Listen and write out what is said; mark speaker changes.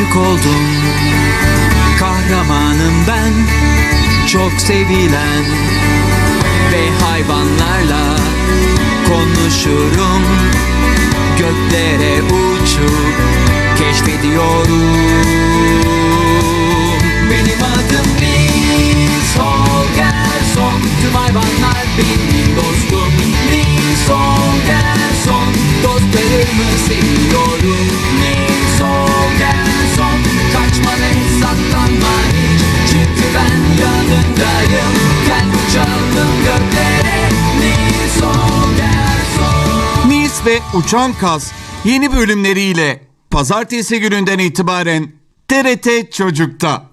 Speaker 1: aşık oldum. Kahramanım ben Çok sevilen Ve hayvanlarla Konuşurum. Göklere uçup Keşfediyorum. Benim adım Nils Holgersson Tüm hayvanlar benim dostum
Speaker 2: Ve Uçan Kaz yeni bölümleriyle pazartesi gününden itibaren TRT Çocuk'ta.